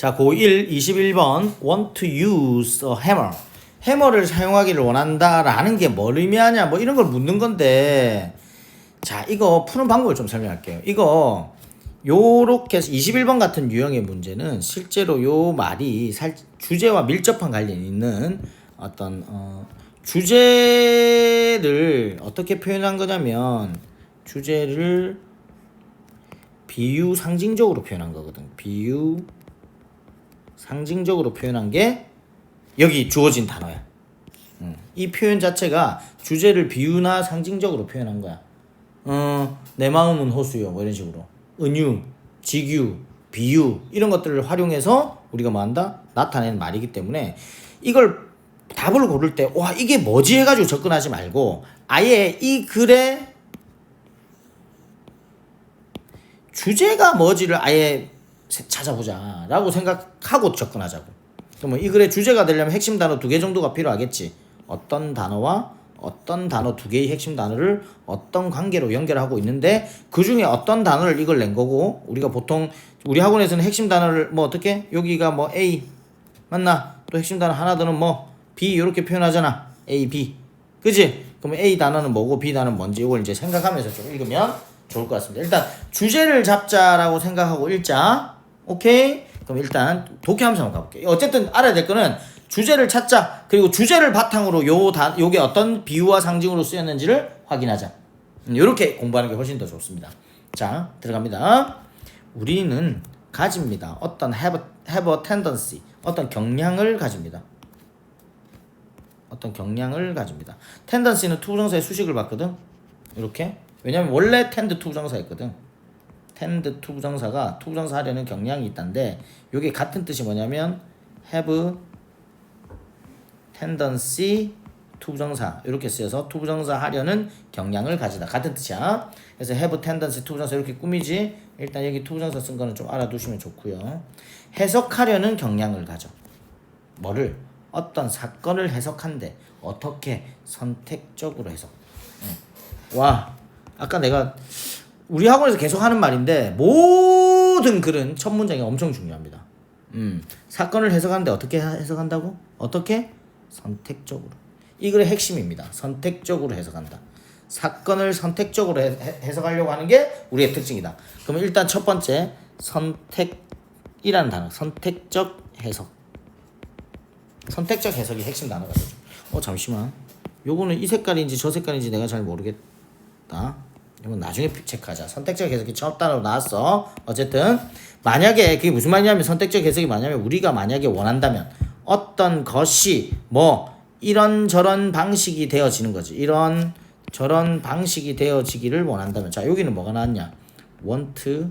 자, 고1 21번 want to use a hammer. 해머를 사용하기를 원한다라는 게 뭘 의미하냐 뭐 이런 걸 묻는 건데 자, 이거 푸는 방법을 좀 설명할게요. 이거 요렇게 해서 21번 같은 유형의 문제는 실제로 요 말이 살, 주제와 밀접한 관련이 있는 어떤 어, 주제를 어떻게 표현한 거냐면 주제를 비유 상징적으로 표현한 거거든. 비유 상징적으로 표현한 게 여기 주어진 단어야. 음, 이 표현 자체가 주제를 비유나 상징적으로 표현한 거야. 어, 내 마음은 호수요. 뭐 이런 식으로. 은유, 직유, 비유 이런 것들을 활용해서 우리가 뭐 한다? 나타낸 말이기 때문에 이걸 답을 고를 때 와 이게 뭐지 해가지고 접근하지 말고 아예 이 글의 주제가 뭐지를 아예 세- 찾아보자라고 생각하고 접근하자고. 그러면 이 글의 주제가 되려면 핵심 단어 두 개 정도가 필요하겠지. 어떤 단어와 어떤 단어 두 개의 핵심 단어를 어떤 관계로 연결하고 있는데 그 중에 어떤 단어를 이걸 낸 거고 우리가 보통 우리 학원에서는 핵심 단어를 뭐 어떻게? 여기가 뭐 A 맞나? 또 핵심 단어 하나 더는 뭐 B 이렇게 표현하잖아. A B. 그지? 그러면 A 단어는 뭐고 B 단어는 뭔지 이걸 이제 생각하면서 좀 읽으면 좋을 것 같습니다. 일단 주제를 잡자라고 생각하고 읽자 오케이? 그럼 일단 독해 함수 한번 가볼게요. 어쨌든 알아야 될 거는 주제를 찾자. 그리고 주제를 바탕으로 요 단, 요게 어떤 비유와 상징으로 쓰였는지를 확인하자. 이렇게 공부하는 게 훨씬 더 좋습니다. 자 들어갑니다. 우리는 가집니다. 어떤 have, a- have a tendency 어떤 경향을 가집니다. 어떤 경향을 가집니다. tendency는 투부정사의 수식을 받거든? 이렇게? 왜냐면 원래 tend 투부정사였거든 tend 투부정사가 투부정사 하려는 경향이 있다는데 이게 같은 뜻이 뭐냐면 have tendency 투부정사 이렇게 쓰여서 투부정사 하려는 경향을 가지다 같은 뜻이야. 그래서 have tendency 투부정사 이렇게 꾸미지. 일단 여기 투부정사 쓴 거는 좀 알아두시면 좋고요. 해석하려는 경향을 가져. 뭐를 어떤 사건을 해석한데 어떻게 선택적으로 해석. 응. 와 아까 내가 우리 학원에서 계속 하는 말인데 모든 글은 첫 문장이 엄청 중요합니다. 음, 사건을 해석하는데 어떻게 해석한다고? 어떻게? 선택적으로. 이 글의 핵심입니다. 선택적으로 해석한다. 사건을 선택적으로 해, 해- 해석하려고 하는 게 우리의 특징이다. 그러면 일단 첫 번째 선택이라는 단어, 선택적 해석. 선택적 해석이 핵심 단어가 되죠. 어 잠시만. 요거는 이 색깔인지 저 색깔인지 내가 잘 모르겠다. 이건 나중에 체크하자. 선택적 해석이 첫 단어로 나왔어. 어쨌든 만약에 그게 무슨 말이냐면 선택적 해석이 뭐냐면 우리가 만약에 원한다면 어떤 것이 뭐 이런 저런 방식이 되어지는 거지. 이런 저런 방식이 되어지기를 원한다면 자 여기는 뭐가 나왔냐? want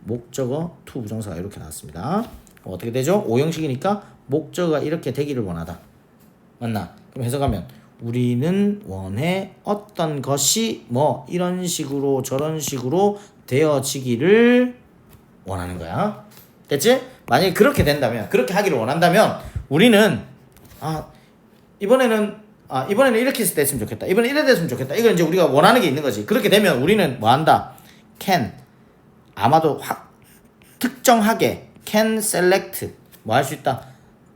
목적어 to 부정사가 이렇게 나왔습니다. 어떻게 되죠? 오형식이니까 목적어가 이렇게 되기를 원하다. 맞나? 그럼 해석하면 우리는 원해 어떤 것이 뭐 이런 식으로 저런 식으로 되어지기를 원하는 거야. 됐지? 만약에 그렇게 된다면 그렇게 하기를 원한다면 우리는 아 이번에는 아 이번에는 이렇게 됐으면 좋겠다. 이번에 이래 됐으면 좋겠다. 이건 이제 우리가 원하는 게 있는 거지. 그렇게 되면 우리는 뭐 한다? can 아마도 확 특정하게 can select 뭐 할 수 있다.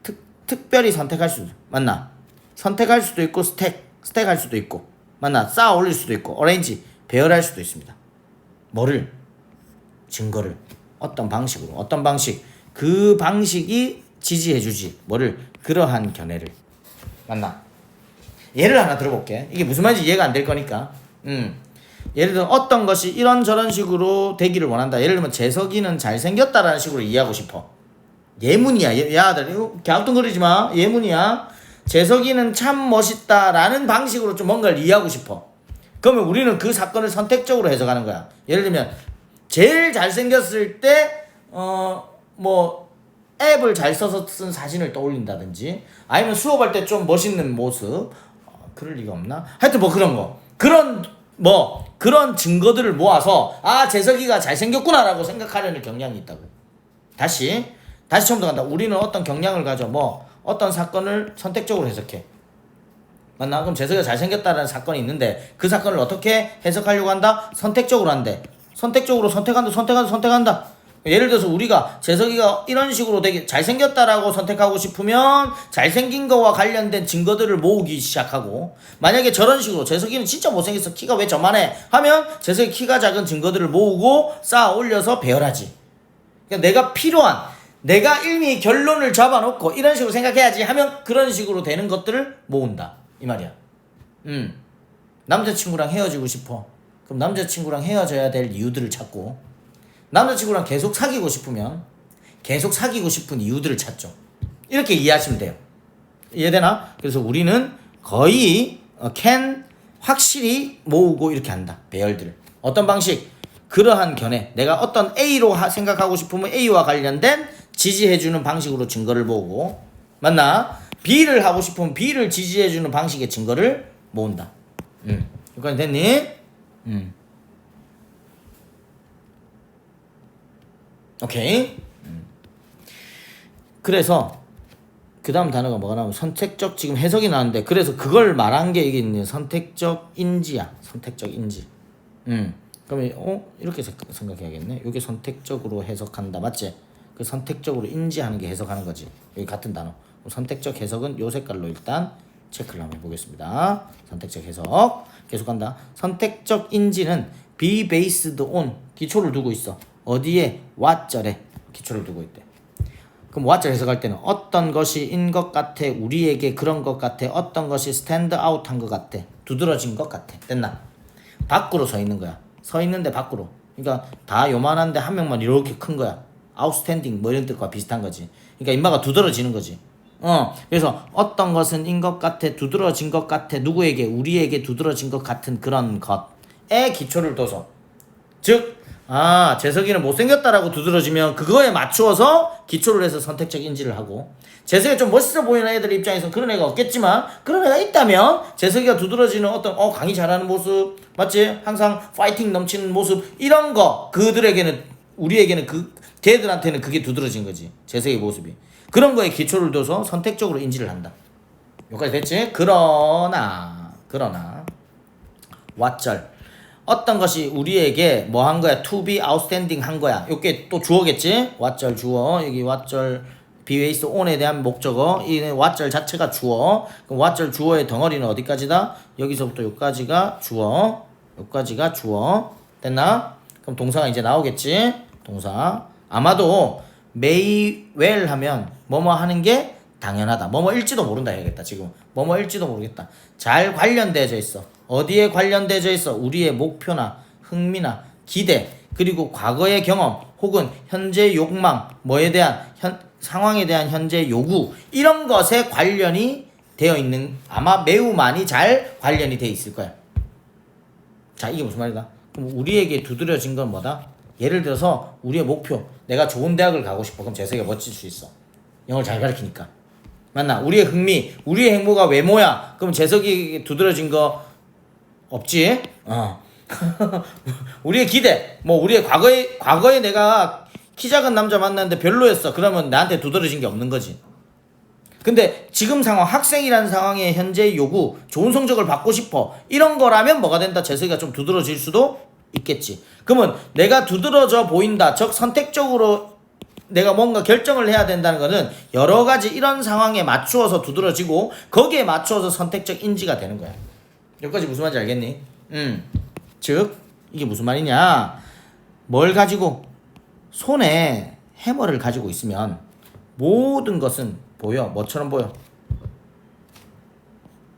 특 특별히 선택할 수 맞나? 선택할 수도 있고 스택 스택 할 수도 있고 맞나? 쌓아 올릴 수도 있고 어레인지 배열할 수도 있습니다. 뭐를 증거를 어떤 방식으로 어떤 방식 그 방식이 지지해주지 뭐를 그러한 견해를 맞나? 예를 하나 들어볼게. 이게 무슨 말인지 이해가 안 될 거니까. 음. 예를 들어 어떤 것이 이런 저런 식으로 되기를 원한다. 예를 들면 재석이는 잘생겼다라는 식으로 이해하고 싶어. 예문이야. 예, 야들 이거 갸우뚱거리지 마. 예문이야. 재석이는 참 멋있다라는 방식으로 좀 뭔가를 이해하고 싶어. 그러면 우리는 그 사건을 선택적으로 해석하는 거야. 예를 들면 제일 잘생겼을 때 어 뭐 앱을 잘 써서 쓴 사진을 떠올린다든지 아니면 수업할 때 좀 멋있는 모습 어, 그럴 리가 없나? 하여튼 뭐 그런 거 그런 뭐 그런 증거들을 모아서 아 재석이가 잘생겼구나라고 생각하려는 경향이 있다고 다시 다시 처음부터 간다 우리는 어떤 경향을 가져 뭐 어떤 사건을 선택적으로 해석해. 맞나? 그럼 재석이가 잘생겼다는 사건이 있는데 그 사건을 어떻게 해석하려고 한다? 선택적으로 한대. 선택적으로 선택한다 선택한다 선택한다. 예를 들어서 우리가 재석이가 이런 식으로 되게 잘생겼다라고 선택하고 싶으면 잘생긴 거와 관련된 증거들을 모으기 시작하고 만약에 저런 식으로 재석이는 진짜 못생겼어 키가 왜 저만해? 하면 재석이 키가 작은 증거들을 모으고 쌓아 올려서 배열하지. 그러니까 내가 필요한 내가 이미 결론을 잡아놓고 이런 식으로 생각해야지 하면 그런 식으로 되는 것들을 모은다 이 말이야 음 남자친구랑 헤어지고 싶어 그럼 남자친구랑 헤어져야 될 이유들을 찾고 남자친구랑 계속 사귀고 싶으면 계속 사귀고 싶은 이유들을 찾죠. 이렇게 이해하시면 돼요. 이해되나? 그래서 우리는 거의 어, can 확실히 모으고 이렇게 한다. 배열들. 어떤 방식? 그러한 견해. 내가 어떤 A로 하- 생각하고 싶으면 A와 관련된 지지해주는 방식으로 증거를 모으고 맞나? B를 하고 싶으면 B를 지지해주는 방식의 증거를 모은다. 음. 여기까지 됐니? 음. 오케이. 음. 그래서 그 다음 단어가 뭐가 나오면 선택적 지금 해석이 나왔는데 그래서 그걸 말한 게 이게 있는 선택적 인지야. 선택적 인지. 음. 그러면 어 이렇게 생- 생각해야겠네. 이게 선택적으로 해석한다 맞지? 그 선택적으로 인지하는 게 해석하는 거지. 여기 같은 단어. 선택적 해석은 요 색깔로 일단 체크를 한번 해보겠습니다. 선택적 해석 계속한다. 선택적 인지는 be based on 기초를 두고 있어. 어디에 what절에 기초를 두고 있대. 그럼 what절 해석할 때는 어떤 것이 인 것 같아 우리에게 그런 것 같아 어떤 것이 스탠드 아웃한 것 같아 두드러진 것 같아 됐나? 밖으로 서 있는 거야. 서 있는데 밖으로. 그러니까 다 요만한데 한 명만 이렇게 큰 거야. 아웃스탠딩 뭐 이런 뜻과 비슷한 거지. 그러니까 인마가 두드러지는 거지. 어. 그래서 어떤 것은 인 것 같아 두드러진 것 같아 누구에게 우리에게 두드러진 것 같은 그런 것에 기초를 둬서 즉, 아, 재석이는 못생겼다라고 두드러지면 그거에 맞추어서 기초를 해서 선택적 인지를 하고, 재석이가 좀 멋있어 보이는 애들 입장에서는 그런 애가 없겠지만, 그런 애가 있다면, 재석이가 두드러지는 어떤, 어, 강의 잘하는 모습, 맞지? 항상 파이팅 넘치는 모습, 이런 거, 그들에게는, 우리에게는 그, 걔들한테는 그게 두드러진 거지. 재석의 모습이. 그런 거에 기초를 둬서 선택적으로 인지를 한다. 여기까지 됐지? 그러나, 그러나, 왓절. 어떤 것이 우리에게 뭐 한 거야? to be outstanding 한 거야. 요게 또 주어겠지? 왓절 주어. 여기 왓절 비웨이스 on에 대한 목적어. 이 왓절 자체가 주어. 그럼 왓절 주어의 덩어리는 어디까지다? 여기서부터 요까지가 주어. 요까지가 주어. 됐나? 그럼 동사가 이제 나오겠지? 동사. 아마도 well 하면 뭐뭐 하는 게 당연하다. 뭐뭐일지도 모른다 해야겠다. 지금 뭐뭐일지도 모르겠다. 잘 관련되어져 있어. 어디에 관련되어져 있어? 우리의 목표나 흥미나 기대 그리고 과거의 경험 혹은 현재 욕망 뭐에 대한 현 상황에 대한 현재 요구 이런 것에 관련이 되어 있는 아마 매우 많이 잘 관련이 돼 있을 거야. 자 이게 무슨 말이다? 그럼 우리에게 두드려진 건 뭐다? 예를 들어서 우리의 목표 내가 좋은 대학을 가고 싶어. 그럼 재석이가 멋질 수 있어. 영어를 잘 가르치니까. 맞나? 우리의 흥미 우리의 행보가 외모야. 그럼 재석이 두드러진 거 없지? 어. 우리의 기대. 뭐 우리의 과거에 과거에 내가 키 작은 남자 만났는데 별로였어. 그러면 나한테 두드러진 게 없는 거지. 근데 지금 상황 학생이라는 상황의 현재 요구 좋은 성적을 받고 싶어. 이런 거라면 뭐가 된다? 재석이가 좀 두드러질 수도 있겠지 그러면 내가 두드러져 보인다 즉 선택적으로 내가 뭔가 결정을 해야 된다는 거는 여러 가지 이런 상황에 맞추어서 두드러지고 거기에 맞추어서 선택적 인지가 되는 거야 여기까지 무슨 말인지 알겠니? 음. 즉 이게 무슨 말이냐 뭘 가지고 손에 해머를 가지고 있으면 모든 것은 보여. 뭐처럼 보여?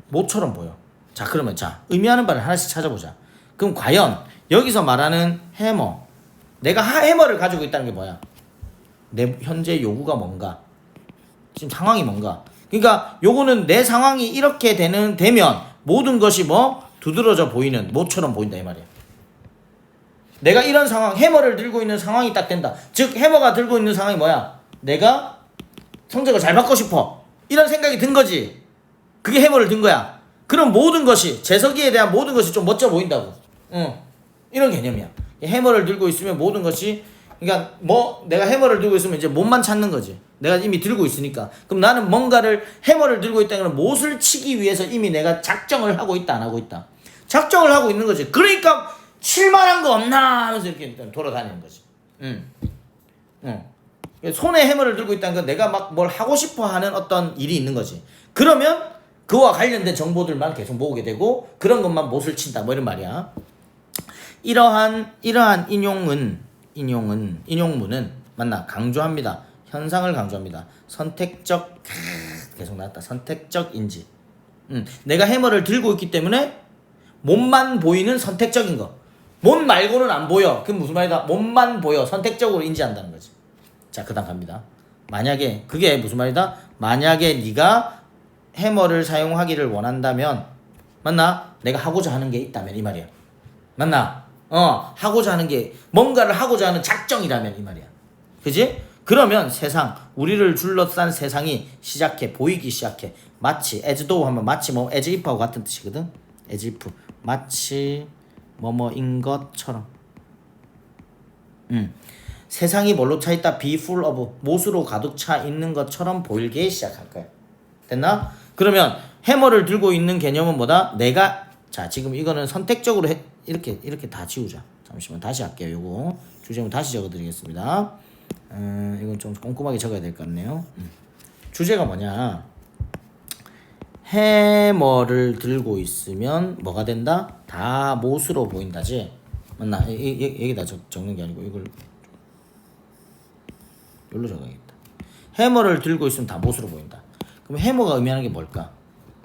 뭐처럼 보여. 자, 그러면 자, 의미하는 바를 하나씩 찾아보자. 그럼 과연 여기서 말하는 해머, 내가 하- 해머를 가지고 있다는 게 뭐야? 내 현재 요구가 뭔가? 지금 상황이 뭔가? 그러니까 요거는 내 상황이 이렇게 되는 되면 모든 것이 뭐 두드러져 보이는 뭐처럼 보인다 이 말이야. 내가 이런 상황 해머를 들고 있는 상황이 딱 된다. 즉 해머가 들고 있는 상황이 뭐야? 내가 성적을 잘 받고 싶어. 이런 생각이 든 거지. 그게 해머를 든 거야. 그럼 모든 것이 재석이에 대한 모든 것이 좀 멋져 보인다고. 응. 이런 개념이야. 해머를 들고 있으면 모든 것이 그러니까 뭐 내가 해머를 들고 있으면 이제 못만 찾는 거지. 내가 이미 들고 있으니까. 그럼 나는 뭔가를 해머를 들고 있다는 건 못을 치기 위해서 이미 내가 작정을 하고 있다 안 하고 있다. 작정을 하고 있는 거지. 그러니까 칠만한 거 없나 하면서 이렇게 돌아다니는 거지. 응. 어. 손에 해머를 들고 있다는 건 내가 막 뭘 하고 싶어 하는 어떤 일이 있는 거지. 그러면 그와 관련된 정보들만 계속 모으게 되고 그런 것만 못을 친다. 뭐 이런 말이야. 이러한 이러한 인용은 인용은 인용문은 맞나 강조합니다. 현상을 강조합니다. 선택적 크, 계속 나왔다. 선택적 인지. 음, 내가 해머를 들고 있기 때문에 몸만 보이는 선택적인 거. 몸 말고는 안 보여. 그게 무슨 말이다? 몸만 보여. 선택적으로 인지한다는 거지. 자, 그다음 갑니다. 만약에 그게 무슨 말이다? 만약에 네가 해머를 사용하기를 원한다면 맞나? 내가 하고자 하는 게 있다면 이 말이야. 맞나? 어, 하고자 하는 게 뭔가를 하고자 하는 작정이라면 이 말이야. 그지? 그러면 세상, 우리를 둘러싼 세상이 시작해 보이기 시작해. 마치 though 하면 마치 뭐 as if하고 같은 뜻이거든. as if 마치 뭐뭐인 것처럼. 음. 세상이 뭘로 차 있다? be full of 못으로 가득 차 있는 것처럼 보이게 시작할 거야. 됐나? 그러면 해머를 들고 있는 개념은 뭐다? 내가 자 지금 이거는 선택적으로 해, 이렇게 이렇게 다 지우자. 잠시만 다시 할게요. 요거 주제문 다시 적어드리겠습니다. 음, 이건 좀 꼼꼼하게 적어야 될 것 같네요. 음. 주제가 뭐냐? 해머를 들고 있으면 뭐가 된다? 다 못으로 보인다지. 맞나? 이, 이, 이- 여기다 적, 적는 게 아니고 이걸 여기로 적어야겠다. 해머를 들고 있으면 다 못으로 보인다. 그럼 해머가 의미하는 게 뭘까?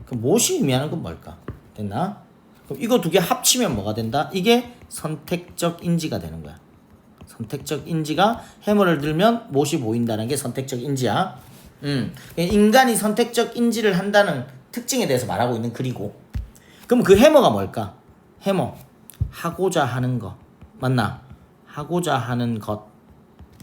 그럼 못이 의미하는 건 뭘까? 됐나? 그럼 이거 두 개 합치면 뭐가 된다? 이게 선택적 인지가 되는 거야. 선택적 인지가 해머를 들면 못이 보인다는 게 선택적 인지야. 음, 인간이 선택적 인지를 한다는 특징에 대해서 말하고 있는 글이고. 그럼 그 해머가 뭘까? 해머 하고자 하는 거 맞나? 하고자 하는 것.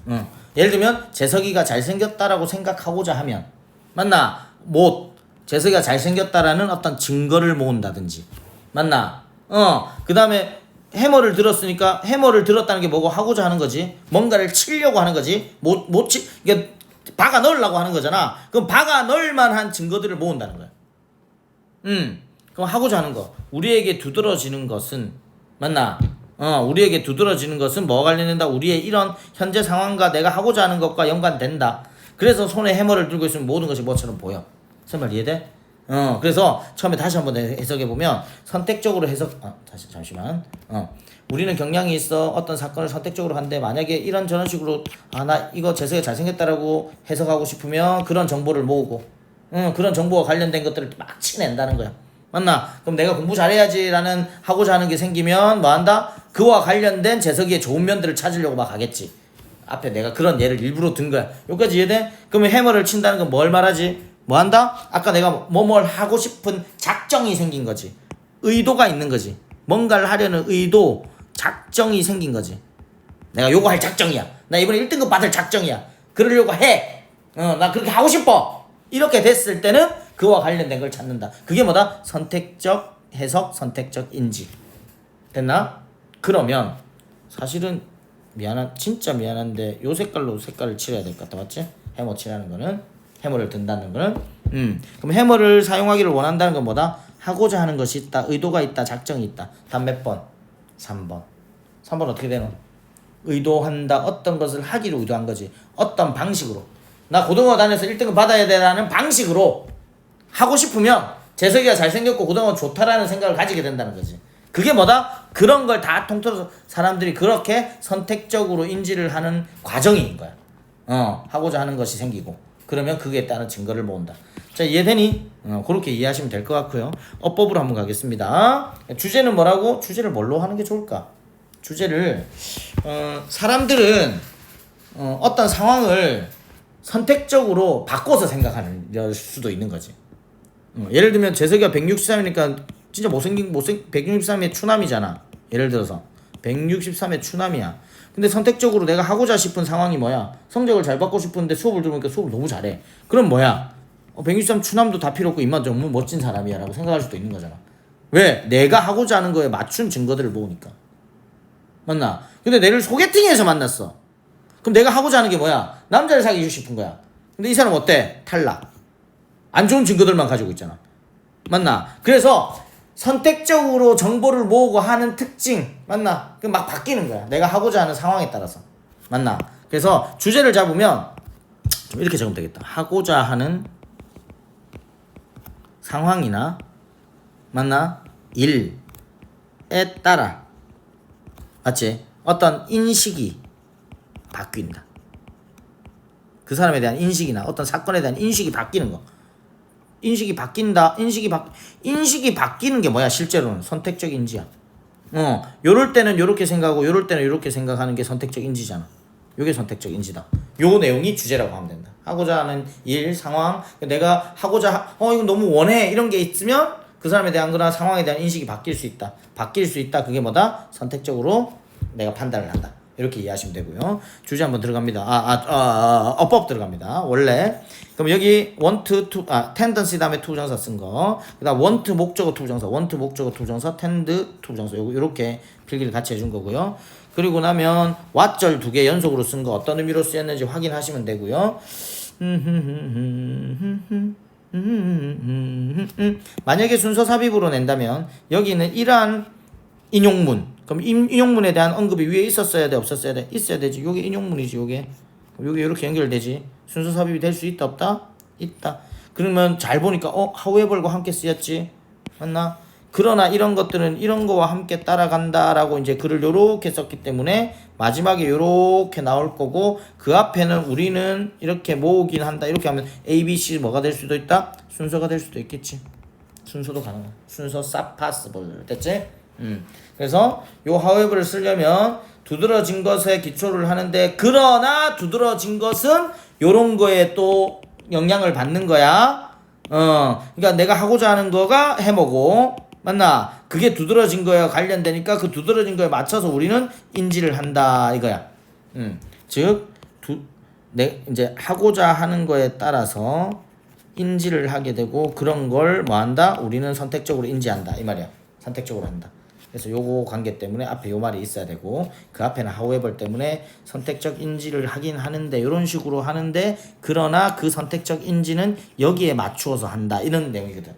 응. 예를 들면 재석이가 잘생겼다라고 생각하고자 하면 맞나? 못 재석이가 잘생겼다라는 어떤 증거를 모은다든지 맞나? 어. 그 다음에 해머를 들었으니까 해머를 들었다는 게 뭐고 하고자 하는 거지. 뭔가를 치려고 하는 거지. 못 못 치. 이게 박아 넣으려고 하는 거잖아. 그럼 박아 넣을 만한 증거들을 모은다는 거야. 음. 그럼 하고자 하는 거. 우리에게 두드러지는 것은 맞나? 어, 우리에게 두드러지는 것은 뭐가 관련된다? 우리의 이런 현재 상황과 내가 하고자 하는 것과 연관된다. 그래서 손에 해머를 들고 있으면 모든 것이 뭐처럼 보여. 설마 이해돼? 어, 그래서 처음에 다시 한번 해석해 보면 선택적으로 해석, 아, 다시 잠시만. 어, 우리는 경향이 있어 어떤 사건을 선택적으로 하는데 만약에 이런 저런 식으로 아 나 이거 재석이 잘생겼다라고 해석하고 싶으면 그런 정보를 모으고, 응, 그런 정보와 관련된 것들을 막 치낸다는 거야. 맞나? 그럼 내가 공부 잘해야지라는 하고자 하는 게 생기면 뭐 한다? 그와 관련된 재석이의 좋은 면들을 찾으려고 막 하겠지. 앞에 내가 그런 예를 일부러 든 거야. 여기까지 이해돼? 그러면 해머를 친다는 건 뭘 말하지? 뭐 한다? 아까 내가 뭐 뭘 하고 싶은 작정이 생긴 거지. 의도가 있는 거지. 뭔가를 하려는 의도, 작정이 생긴 거지. 내가 요거 할 작정이야. 나 이번에 1등급 받을 작정이야. 그러려고 해. 어, 나 그렇게 하고 싶어. 이렇게 됐을 때는 그와 관련된 걸 찾는다. 그게 뭐다? 선택적 해석, 선택적 인지. 됐나? 그러면 사실은 미안한 진짜 미안한데 요 색깔로 색깔을 칠해야 될 것 같다 맞지? 해머 칠하는 거는 해머를 든다는 거는 음 그럼 해머를 사용하기를 원한다는 건 뭐다? 하고자 하는 것이 있다 의도가 있다 작정이 있다 단몇 번? 3번 3번 어떻게 되노? 의도한다 어떤 것을 하기를 의도한 거지 어떤 방식으로 나 고등어 다녀서 1등급 받아야 되라는 방식으로 하고 싶으면 재석이가 잘생겼고 고등어 좋다라는 생각을 가지게 된다는 거지. 그게 뭐다? 그런 걸 다 통틀어서 사람들이 그렇게 선택적으로 인지를 하는 과정인 거야. 어, 하고자 하는 것이 생기고. 그러면 그에 따른 증거를 모은다. 자, 이해되니? 어, 그렇게 이해하시면 될 것 같고요. 어법으로 한번 가겠습니다. 주제는 뭐라고? 주제를 뭘로 하는 게 좋을까? 주제를, 어, 사람들은, 어, 어떤 상황을 선택적으로 바꿔서 생각하는 수도 있는 거지. 어, 예를 들면 재석이가 163이니까 진짜 못생긴 못생 163의 추남이잖아. 예를 들어서 163의 추남이야. 근데 선택적으로 내가 하고자 싶은 상황이 뭐야? 성적을 잘 받고 싶은데 수업을 들으니까 수업을 너무 잘해. 그럼 뭐야? 어, 163 추남도 다 필요 없고 입만 너무 멋진 사람이야 라고 생각할 수도 있는 거잖아. 왜? 내가 하고자 하는 거에 맞춘 증거들을 모으니까. 맞나? 근데 내를 소개팅에서 만났어. 그럼 내가 하고자 하는 게 뭐야? 남자를 사귀고 싶은 거야. 근데 이 사람 어때? 탈락. 안 좋은 증거들만 가지고 있잖아. 맞나? 그래서 선택적으로 정보를 모으고 하는 특징 맞나? 그 막 바뀌는 거야. 내가 하고자 하는 상황에 따라서 맞나? 그래서 주제를 잡으면 좀 이렇게 적으면 되겠다. 하고자 하는 상황이나 맞나? 일에 따라 맞지? 어떤 인식이 바뀐다. 그 사람에 대한 인식이나 어떤 사건에 대한 인식이 바뀌는 거. 인식이 바뀐다. 인식이 바 인식이 바뀌는 게 뭐야? 실제로는 선택적 인지야. 어, 요럴 때는 요렇게 생각하고 요럴 때는 요렇게 생각하는 게 선택적 인지잖아. 요게 선택적 인지다. 요 내용이 주제라고 하면 된다. 하고자 하는 일, 상황, 내가 하고자 하, 어 이거 너무 원해 이런 게 있으면 그 사람에 대한 거나 상황에 대한 인식이 바뀔 수 있다. 바뀔 수 있다. 그게 뭐다? 선택적으로 내가 판단을 한다. 이렇게 이해하시면 되고요. 주제 한번 들어갑니다. 아, 아, 아, 아 어법 들어갑니다. 원래 그럼 여기 want 아 tendency 다음에 to 부정사 쓴 거. 그 다음 want 목적어 to 부정사, want 목적어 to 부정사, tend 부정사. 요거 요렇게 필기를 같이 해준 거고요. 그리고 나면 what절 두 개 연속으로 쓴 거 어떤 의미로 쓰였는지 확인하시면 되고요. 만약에 순서 삽입으로 낸다면 여기는 이러한 인용문 그럼 인- 인용문에 대한 언급이 위에 있었어야 돼 없었어야 돼? 있어야 되지. 요게 인용문이지 요게. 요게 이렇게 연결되지. 순서 삽입이 될 수 있다 없다? 있다. 그러면 잘 보니까 어 however과 함께 쓰였지. 맞나? 그러나 이런 것들은 이런 거와 함께 따라간다라고 이제 글을 요렇게 썼기 때문에 마지막에 요렇게 나올 거고 그 앞에는 우리는 이렇게 모으긴 한다. 이렇게 하면 A, B, C 뭐가 될 수도 있다? 순서가 될 수도 있겠지. 순서도 가능해. 순서 쌉 파스볼 됐지? 음. 그래서 요 however를 쓰려면 두드러진 것에 기초를 하는데 그러나 두드러진 것은 요런 거에 또 영향을 받는 거야. 어. 그러니까 내가 하고자 하는 거가 해먹고 맞나? 그게 두드러진 거에 관련되니까 그 두드러진 거에 맞춰서 우리는 인지를 한다 이거야. 음. 즉 두, 내 이제 하고자 하는 거에 따라서 인지를 하게 되고 그런 걸 뭐 한다? 우리는 선택적으로 인지한다 이 말이야. 선택적으로 한다. 그래서 요거 관계 때문에 앞에 요 말이 있어야 되고 그 앞에는 however 때문에 선택적 인지를 하긴 하는데 이런 식으로 하는데 그러나 그 선택적 인지는 여기에 맞추어서 한다 이런 내용이거든.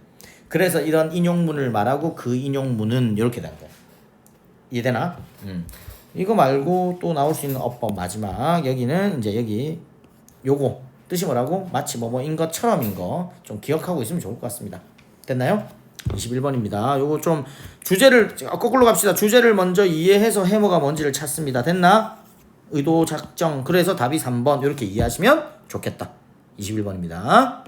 그래서 이런 인용문을 말하고 그 인용문은 이렇게 되는 거야. 이해되나? 음. 이거 말고 또 나올 수 있는 어법 마지막 여기는 이제 여기 요거 뜻이 뭐라고? 마치 뭐뭐인 것처럼인 거 좀 기억하고 있으면 좋을 것 같습니다. 됐나요? 21번입니다. 요거 좀 주제를 아, 거꾸로 갑시다. 주제를 먼저 이해해서 해모가 뭔지를 찾습니다. 됐나? 의도 작정. 그래서 답이 3번 이렇게 이해하시면 좋겠다. 21번입니다.